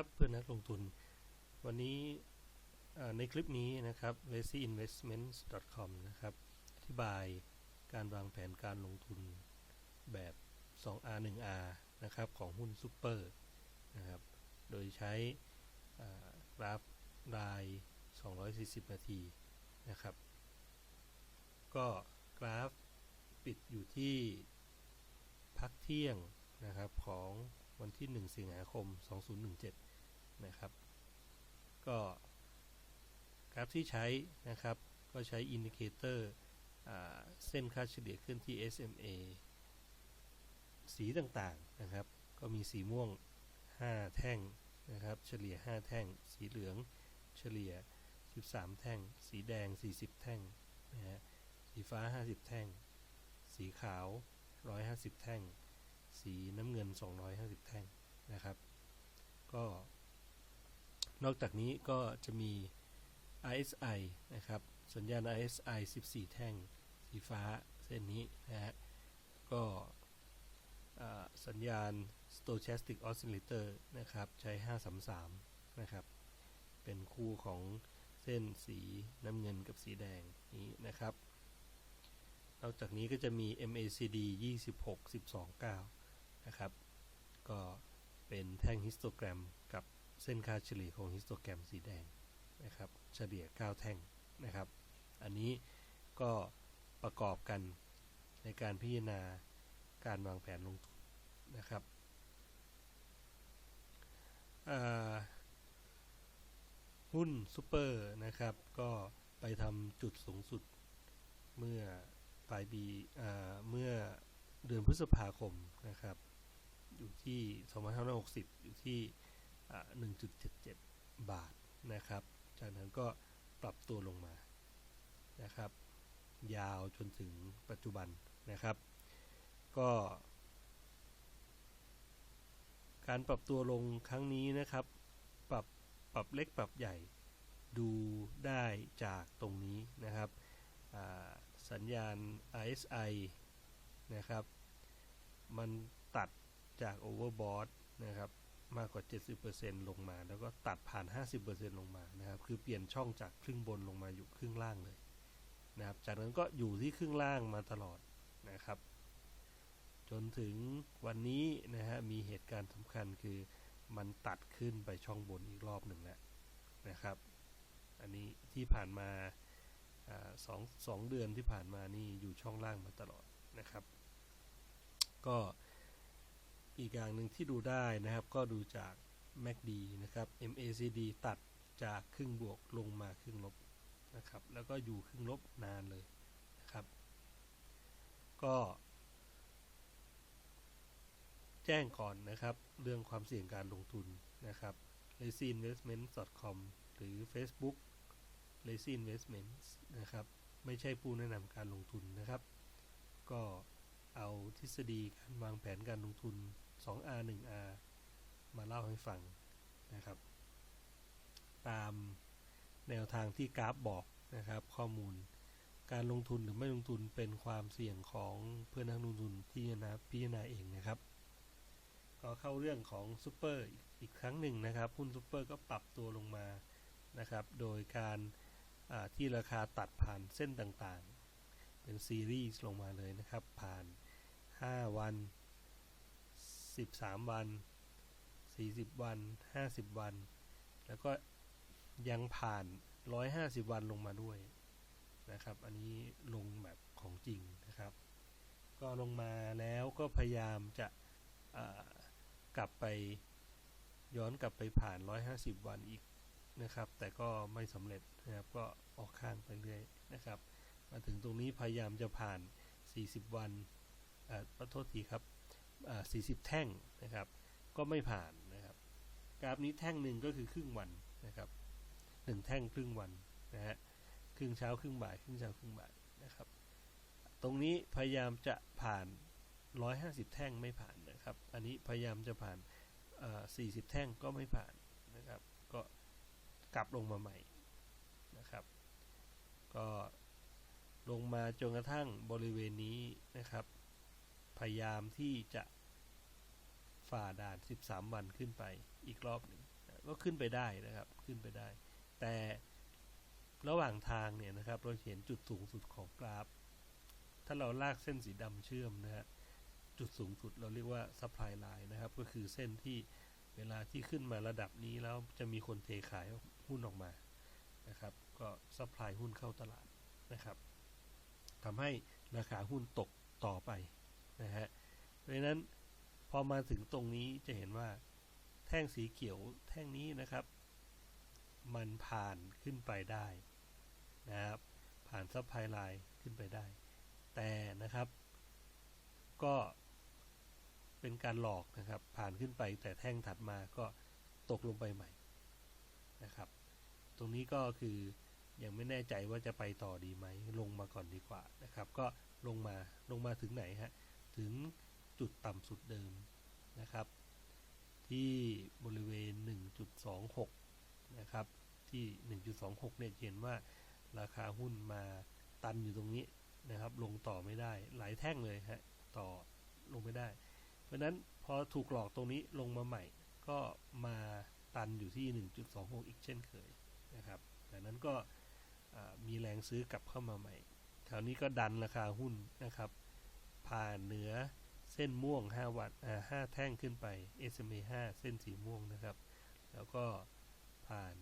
ครับเพื่อนนักลงทุน วันนี้ในคลิปนี้นะครับ lazyinvestments.com นะครับ อธิบายการวางแผนการลงทุนแบบ 2R 1R นะครับ ของหุ้นซูเปอร์นะครับ โดยใช้อ่ากราฟราย 240 นาทีนะครับ ก็กราฟปิดอยู่ที่พักเที่ยงนะครับของ วันที่ 1 สิงหาคม 2017 นะครับ ก็กราฟที่ใช้นะครับ ก็ใช้อินดิเคเตอร์เส้นค่าเฉลี่ยขึ้นที่ SMA สีต่างๆนะครับ ก็มีสีม่วง 5 แท่งนะครับ เฉลี่ย 5 แท่ง สีเหลือง เฉลี่ย 13 แท่ง สีแดง 40 แท่งนะฮะสีฟ้า 50 แท่ง สีขาว 150 แท่ง สีน้ำเงิน 250 แท่งนะครับ ก็ นอกจากนี้ก็จะมี RSI นะครับ สัญญาณ RSI 14 แท่ง สีฟ้าเส้นนี้นะฮะ ก็สัญญาณ Stochastic Oscillator นะครับ ใช้ 533 นะครับ เป็นคู่ของเส้นสีน้ำเงินกับสีแดงนี้นะครับ นอกจากนี้ก็จะมี MACD 26 12 9 นะครับ ก็เป็นแท่งฮิสโตแกรมกับเส้นค่าเฉลี่ยของฮิสโตแกรมสีแดงนะครับ เฉลี่ย 9 แท่งนะครับ อันนี้ก็ประกอบกันในการพิจารณาการวางแผนลงทุนนะครับหุ้นซูเปอร์นะครับ ก็ไปทำจุดสูงสุดเมื่อปลายปีเมื่อเดือนพฤษภาคมนะครับ อยู่ที่ 2560 อยู่ที่อ่า1.77 บาทนะครับ จากนั้นก็ปรับตัวลงมานะครับ ยาวจนถึงปัจจุบันนะครับ ก็ การปรับตัวลงครั้งนี้นะครับ ปรับปรับเล็กปรับใหญ่ดูได้จากตรงนี้นะครับ สัญญาณ RSI นะครับ มันตัด จาก overbought นะครับมากกว่า 70%ลงมา แล้วก็ตัดผ่าน 50%ลงมานะครับ คือเปลี่ยนช่องจากครึ่งบนลงมาอยู่ครึ่งล่างเลยนะครับ จากนั้นก็อยู่ที่ครึ่งล่างมาตลอดนะครับ จนถึงวันนี้นะฮะมีเหตุการณ์สำคัญคือมันตัดขึ้นไปช่องบนอีกรอบหนึ่งแล้วนะครับ อันนี้ที่ผ่านมาอาสองสองเดือนที่ผ่านมานี่อยู่ช่องล่างมาตลอดนะครับ ก็ อีกอย่างหนึ่งที่ดูได้นะครับก็ดูจาก MACD นะครับ MACD ตัดจากครึ่งบวกลงมาครึ่งลบนะครับ แล้วก็อยู่ครึ่งลบนานเลยนะครับ ก็ แจ้งก่อนนะครับ เรื่องความเสี่ยงการลงทุนนะครับ lazyinvestment.com หรือ Facebook l a z y i n v e s t m e n t นะครับ ไม่ใช่ผู้แนะนำการลงทุนนะครับ ก็เอาทฤษฎีการวางแผนการลงทุน 2R 1R มาเล่าให้ฟังนะครับ ตามแนวทางที่กราฟบอกนะครับ ข้อมูลการลงทุนหรือไม่ลงทุนเป็นความเสี่ยงของเพื่อนนักลงทุนที่จะนะพิจารณาเองนะครับ ก็เข้าเรื่องของซูเปอร์อีกครั้งหนึ่งนะครับหุ้นซูเปอร์ก็ปรับตัวลงมานะครับ โดยการที่ราคาตัดผ่านเส้นต่างๆ เป็นซีรีส์ลงมาเลยนะครับ ผ่าน 5 วัน 13 วัน 40 วัน 50 วัน แล้วก็ยังผ่าน 150 วันลงมาด้วยนะครับ อันนี้ลงแบบของจริงนะครับ ก็ลงมาแล้วก็พยายามจะกลับไปย้อนกลับไปผ่าน 150 วันอีกนะครับ แต่ก็ไม่สำเร็จนะครับ ก็ออกข้างไปเรื่อยนะครับ มาถึงตรงนี้พยายามจะผ่าน 40 วันอ่าขอโทษทีครับ 40 แท่งนะครับ ก็ไม่ผ่านนะครับกราฟนี้แท่งหนึ่งก็คือครึ่งวันนะครับหนึ่งแท่งครึ่งวันนะฮะครึ่งเช้าครึ่งบ่ายครึ่งเช้าครึ่งบ่ายนะครับ ตรงนี้พยายามจะผ่าน 150 แท่งไม่ผ่านนะครับ อันนี้พยายามจะผ่านอ่อ40 แท่งก็ไม่ผ่านนะครับ ก็กลับลงมาใหม่นะครับ ก็ลงมาจนกระทั่งบริเวณนี้นะครับ พยายามที่จะ ฝ่าด่าน 13 วันขึ้นไปอีกรอบหนึ่งก็ขึ้นไปได้นะครับ ขึ้นไปได้ แต่ระหว่างทางเนี่ยนะครับ เราเห็นจุดสูงสุดของกราฟ ถ้าเราลากเส้นสีดำเชื่อมนะฮะจุดสูงสุดเราเรียกว่า supply line นะครับ ก็คือเส้นที่เวลาที่ขึ้นมาระดับนี้แล้วจะมีคนเทขายหุ้นออกมานะครับ ก็ซัพพลายหุ้นเข้าตลาดนะครับทำให้ราคาหุ้นตกต่อไปนะฮะเพราะฉะนั้น อมาถึงตรงนี้จะเห็นว่าแท่งสีเขียวแท่งนี้นะครับ มันผ่านขึ้นไปได้นะครับ ผ่านซัพพลายไลน์ขึ้นไปได้ แต่นะครับ ก็เป็นการหลอกนะครับ ผ่านขึ้นไปแต่แท่งถัดมาก็ตกลงไปใหม่นะครับ ตรงนี้ก็คือยังไม่แน่ใจว่าจะไปต่อดีไหมลงมาก่อนดีกว่านะครับ ก็ลงมาลงมาถึงไหนฮะถึง จุดต่ำสุดเดิมนะครับ ที่บริเวณ 1.26 นะครับ ที่ 1.26 เนี่ยเห็นว่าราคาหุ้นมาตันอยู่ตรงนี้นะครับ ลงต่อไม่ได้หลายแท่งเลยฮะต่อลงไม่ได้ เพราะนั้นพอถูกหลอกตรงนี้ลงมาใหม่ ก็มาตันอยู่ที่ 1.26 อีกเช่นเคยนะครับดังนั้นก็มีแรงซื้อกลับเข้ามาใหม่ คราวนี้ก็ดันราคาหุ้นนะครับ ผ่านเหนือ เส้นม่วง 5 วัตต์5แท่งขึ้นไป SMA 5 เส้นสีม่วงนะครับ แล้วก็ผ่าน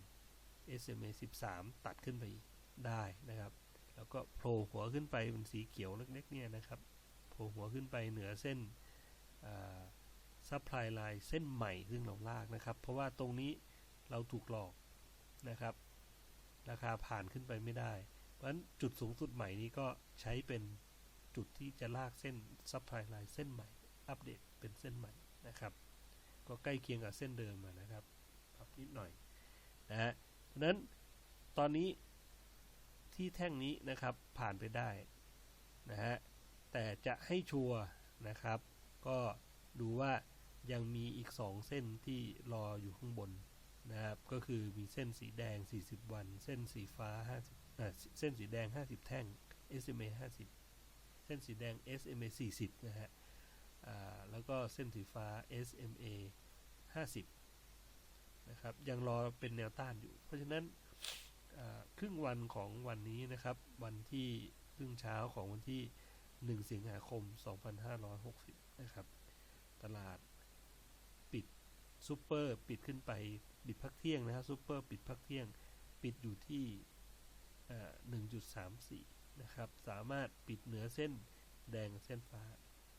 SMA 13 ตัดขึ้นไปได้นะครับ แล้วก็โผล่หัวขึ้นไปเป็นสีเขียวเล็กๆเนี่ยนะครับโผล่หัวขึ้นไปเหนือเส้นซัพพลายไลน์เส้นใหม่ซึ่งเราลากนะครับ เพราะว่าตรงนี้เราถูกหลอกนะครับ ราคาผ่านขึ้นไปไม่ได้ เพราะฉะนั้นจุดสูงสุดใหม่นี้ก็ใช้เป็น จุดที่จะลากเส้นซัพพลายไลน์เส้นใหม่ อัปเดตเป็นเส้นใหม่นะครับ ก็ใกล้เคียงกับเส้นเดิมนะครับปรับนิดหน่อยนะฮะเพราะนั้นตอนนี้ที่แท่งนี้นะครับผ่านไปได้นะฮะแต่จะให้ชัวร์นะครับ ก็ดูว่ายังมีอีก 2 เส้นที่รออยู่ข้างบนนะครับก็คือมีเส้นสีแดง 40 วัน เส้นสีฟ้า 50เส้นสีแดง 50 แท่ง SMA 50เส้นสีแดง SMA 40 นะฮะแล้วก็เส้นสีฟ้า SMA 50 นะครับ ยังรอเป็นแนวต้านอยู่ เพราะฉะนั้นครึ่งวันของวันนี้นะครับ วันที่ครึ่งเช้าของวันที่ 1 สิงหาคม 2560 นะครับ ตลาดปิดซูเปอร์ปิดขึ้นไปปิดพักเที่ยงนะครับซูเปอร์ปิดพักเที่ยง ปิดอยู่ที่ 1.34 นะครับ สามารถปิดเหนือเส้นแดงเส้นฟ้า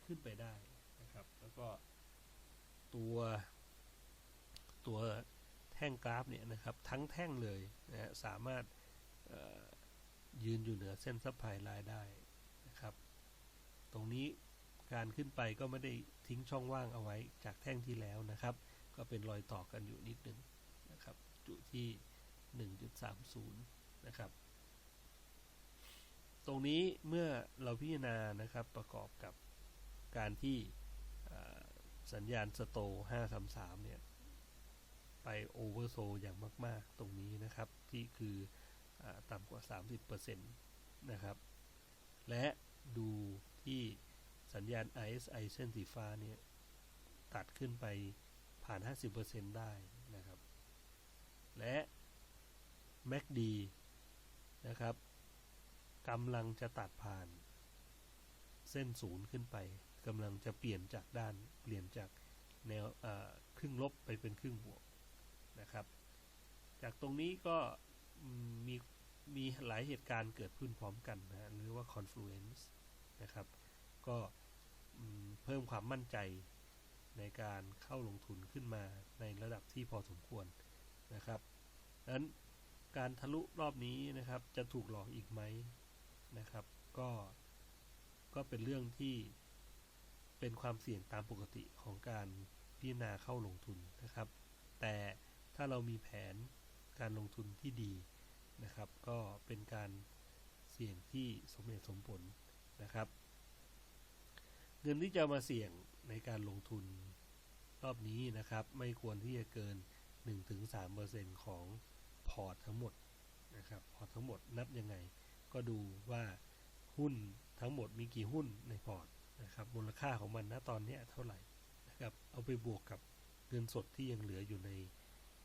ขึ้นไปได้นะครับ แล้วก็ตัวตัวแท่งกราฟเนี่ยนะครับ ทั้งแท่งเลยนะสามารถยืนอยู่เหนือเส้นซับไพไลน์ได้นะครับ ตรงนี้การขึ้นไปก็ไม่ได้ทิ้งช่องว่างเอาไว้จากแท่งที่แล้วนะครับ ก็เป็นรอยต่อกันอยู่นิดนึงนะครับ จุดที่ 1.30 นะครับ ตรงนี้เมื่อเราพิจารณานะครับประกอบกับการที่สัญญาณสโต533 เนี่ย ไปโอเวอร์โซอย่างมาก ๆ ตรงนี้นะครับ ที่คืออต่ำกว่า 30%นะครับ และดูที่สัญญาณ RSI เส้นสีฟ้าเนี่ย ตัดขึ้นไปผ่าน 50%ได้นะครับ และ MACD นะครับ กำลังจะตัดผ่าน เส้นศูนย์ขึ้นไปกำลังจะเปลี่ยนจากด้านเปลี่ยนจากแนวครึ่งลบไปเป็นครึ่งบวกนะครับ จากตรงนี้ก็มีมีหลายเหตุการณ์เกิดขึ้นพร้อมกันนะหรือว่า confluence นะครับ ก็เพิ่มความมั่นใจในการเข้าลงทุนขึ้นมาในระดับที่พอสมควรนะครับดังนั้นการทะลุรอบนี้นะครับจะถูกหลอกอีกไหม นะครับ ก็ก็เป็นเรื่องที่เป็นความเสี่ยงตามปกติของการพิจารณาเข้าลงทุนนะครับ แต่ถ้าเรามีแผนการลงทุนที่ดีนะครับ ก็เป็นการเสี่ยงที่สมเหตุสมผลนะครับ เงินที่จะมาเสี่ยงในการลงทุนรอบนี้นะครับ ไม่ควรที่จะเกิน 1-3%ของพอร์ตทั้งหมดนะครับ พอร์ตทั้งหมดนับยังไง ก็ดูว่าหุ้นทั้งหมดมีกี่หุ้นในพอร์ตนะครับมูลค่าของมันณตอนนี้เท่าไหร่นะครับเอาไปบวกกับเงินสดที่ยังเหลืออยู่ใน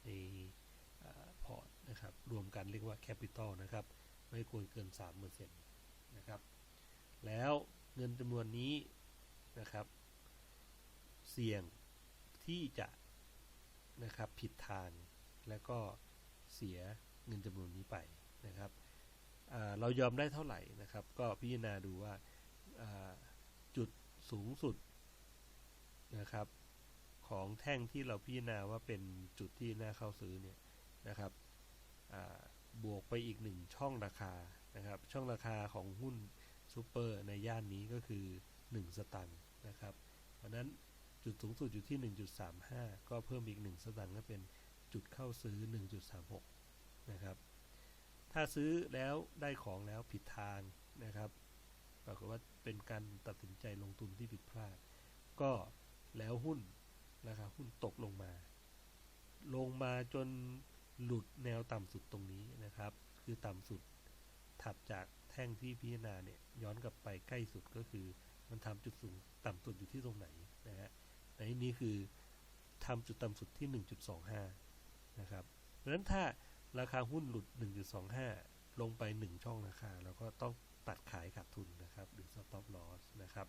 ในพอร์ตนะครับรวมกันเรียกว่าแคปิตอลนะครับไม่ควรเกิน 3%นะครับแล้วเงินจำนวนนี้นะครับ เสี่ยงที่จะนะครับผิดทาง และก็เสียเงินจำนวนนี้ไปนะครับ เรายอมได้เท่าไหร่นะครับ ก็พิจารณาดูว่าจุดสูงสุดนะครับ ของแท่งที่เราพิจารณาว่าเป็นจุดที่น่าเข้าซื้อเนี่ยนะครับบวกไปอีกหนึ่งช่องราคานะครับ ช่องราคาของหุ้นซูเปอร์ในย่านนี้ก็คือ 1 สตังค์นะครับ เพราะฉะนั้นจุดสูงสุดอยู่ที่ 1.35 ก็เพิ่มอีก 1 สตังค์ก็เป็นจุดเข้าซื้อ 1.36 นะครับ ถ้าซื้อแล้วได้ของแล้วผิดทางนะครับปรากฏว่าเป็นการตัดสินใจลงทุนที่ผิดพลาด ก็แล้วหุ้นราคาหุ้นตกลงมา ลงมาจนหลุดแนวต่ำสุดตรงนี้นะครับ คือต่ำสุดถัดจากแท่งที่พิจารณาเนี่ยย้อนกลับไปใกล้สุดก็คือมันทำจุดสูงต่ำสุดอยู่ที่ตรงไหนนะฮะในนี้คือทำจุดต่ำสุดที่ 1.25 นะครับ เพราะฉะนั้นถ้า ราคาหุ้นหลุด 1.25 ลงไป 1 ช่องราคาเราก็ต้องตัดขายขาดทุนนะครับ หรือ stop loss นะครับ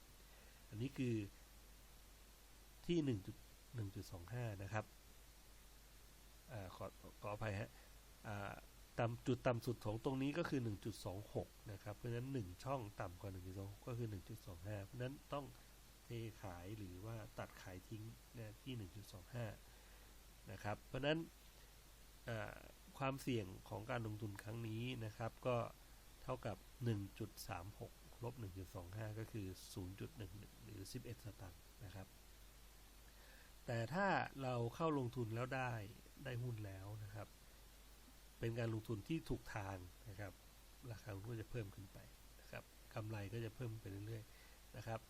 อันนี้คือที่ 1.1.25 นะครับอขอขออภัยฮะต่ำจุดต่ำสุดของตรงนี้ก็คือ 1.26 นะครับ เพราะฉะนั้น 1 ช่องต่ำกว่า 1.26 ก็คือ 1.25 เพราะนั้นต้องเทขายหรือว่าตัดขายทิ้งนะที่ 1.25 นะครับ เพราะฉะนั้นอ่า ความเสี่ยงของการลงทุนครั้งนี้นะครับ ก็เท่ากับ 1.36ลบ1.25 ก็คือ 0.11 หรือ 11 สตางค์นะครับ แต่ถ้าเราเข้าลงทุนแล้วได้ได้หุ้นแล้วนะครับ เป็นการลงทุนที่ถูกทางนะครับ ราคาหุ้นก็จะเพิ่มขึ้นไปนะครับกำไรก็จะเพิ่มไปเรื่อยๆนะครับ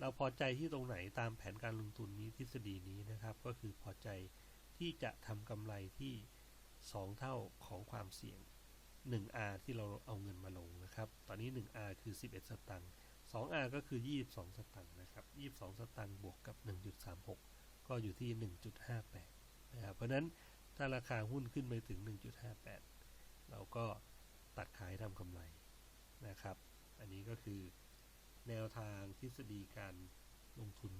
เราพอใจที่ตรงไหนตามแผนการลงทุนนี้ทฤษฎีนี้นะครับ ก็คือพอใจที่จะทำกำไรที่ 2 เท่าของความเสี่ยง 1R ที่เราเอาเงินมาลงนะครับ ตอนนี้ 1R คือ 11 สตังค์ 2R ก็คือ 22 สตังค์นะครับ 22 สตังค์บวกกับ 1.36 ก็อยู่ที่ 1.58 นะครับ เพราะฉะนั้นถ้าราคาหุ้นขึ้นไปถึง 1.58 เราก็ตัดขายทำกำไรนะครับ อันนี้ก็คือแนวทางทฤษฎีการลงทุน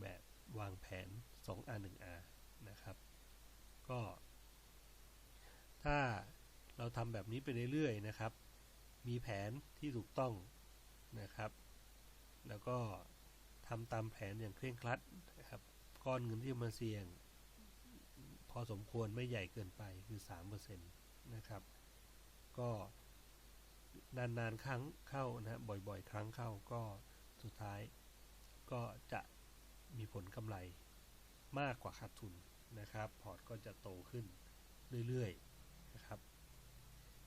แบบวางแผน 2R 1R นะครับ ก็ ถ้าเราทำแบบนี้ไปเรื่อยๆนะครับ มีแผนที่ถูกต้องนะครับ แล้วก็ทำตามแผนอย่างเคร่งครัดนะครับ ก้อนเงินที่มาเสี่ยง พอสมควรไม่ใหญ่เกินไปคือ3%นะครับ ก็นานๆครั้งเข้านะบ่อยๆ ครั้งเข้าก็สุดท้ายก็จะมีผลกำไรมากกว่าขาดทุนนะครับ พอร์ตก็จะโตขึ้นเรื่อยๆ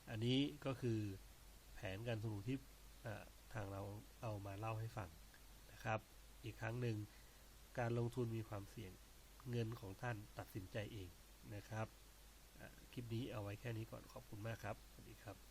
อันนี้ก็คือแผนการลงทุนที่ทางเราเอามาเล่าให้ฟังนะครับ อีกครั้งหนึ่งการลงทุนมีความเสี่ยงเงินของท่านตัดสินใจเองนะครับ คลิปนี้เอาไว้แค่นี้ก่อนขอบคุณมากครับ สวัสดีครับ